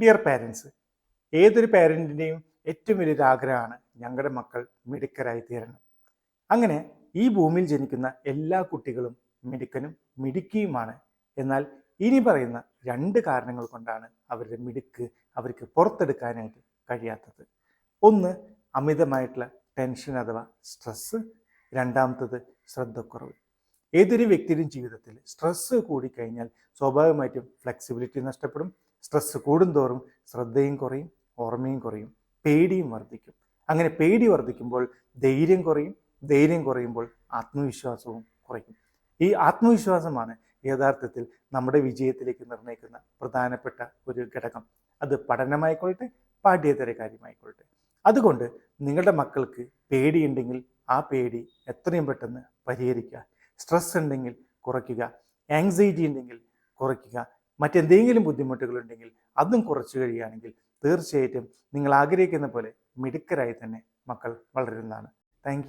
Dear parents ഏതൊരു പാരന്റിന്റെയും ഏറ്റവും വലിയൊരു ആഗ്രഹമാണ് ഞങ്ങളുടെ മക്കൾ മിടുക്കരായി തീരണം. അങ്ങനെ ഈ ഭൂമിയിൽ ജനിക്കുന്ന എല്ലാ കുട്ടികളും മിടുക്കനും മിടുക്കിയുമാണ്. എന്നാൽ ഇനി പറയുന്ന രണ്ട് കാരണങ്ങൾ കൊണ്ടാണ് അവരുടെ മിടുക്ക് അവർക്ക് പുറത്തെടുക്കാനായിട്ട് കഴിയാത്തത്. ഒന്ന് അമിതമായിട്ടുള്ള ടെൻഷൻ അഥവാ സ്ട്രെസ്സ് രണ്ടാമത്തത് ശ്രദ്ധക്കുറവ്. ഏതൊരു വ്യക്തിയുടെയും ജീവിതത്തിൽ സ്ട്രെസ്സ് കൂടിക്കഴിഞ്ഞാൽ സ്വാഭാവികമായിട്ടും ഫ്ലെക്സിബിലിറ്റി നഷ്ടപ്പെടും. സ്ട്രെസ്സ് കൂടുന്തോറും ശ്രദ്ധയും കുറയും ഓർമ്മയും കുറയും പേടിയും വർദ്ധിക്കും. അങ്ങനെ പേടി വർദ്ധിക്കുമ്പോൾ ധൈര്യം കുറയും ധൈര്യം കുറയുമ്പോൾ ആത്മവിശ്വാസവും കുറയും. ഈ ആത്മവിശ്വാസമാണ് യഥാർത്ഥത്തിൽ നമ്മുടെ വിജയത്തിലേക്ക് നിർണയിക്കുന്ന പ്രധാനപ്പെട്ട ഒരു ഘടകം. അത് പഠനമായിക്കൊള്ളട്ടെ പാഠ്യേതര കാര്യമായിക്കൊള്ളട്ടെ. അതുകൊണ്ട് നിങ്ങളുടെ മക്കൾക്ക് പേടിയുണ്ടെങ്കിൽ ആ പേടി എത്രയും പെട്ടെന്ന് പരിഹരിക്കുക. സ്ട്രെസ് ഉണ്ടെങ്കിൽ കുറയ്ക്കുക. ആങ്സൈറ്റി ഉണ്ടെങ്കിൽ കുറയ്ക്കുക. മറ്റെന്തെങ്കിലും ബുദ്ധിമുട്ടുകളുണ്ടെങ്കിൽ അതും കുറച്ചു കഴിയുകയാണെങ്കിൽ തീർച്ചയായിട്ടും നിങ്ങൾ ആഗ്രഹിക്കുന്ന പോലെ മിടുക്കരായി തന്നെ മക്കൾ വളരുന്നതാണ്. താങ്ക്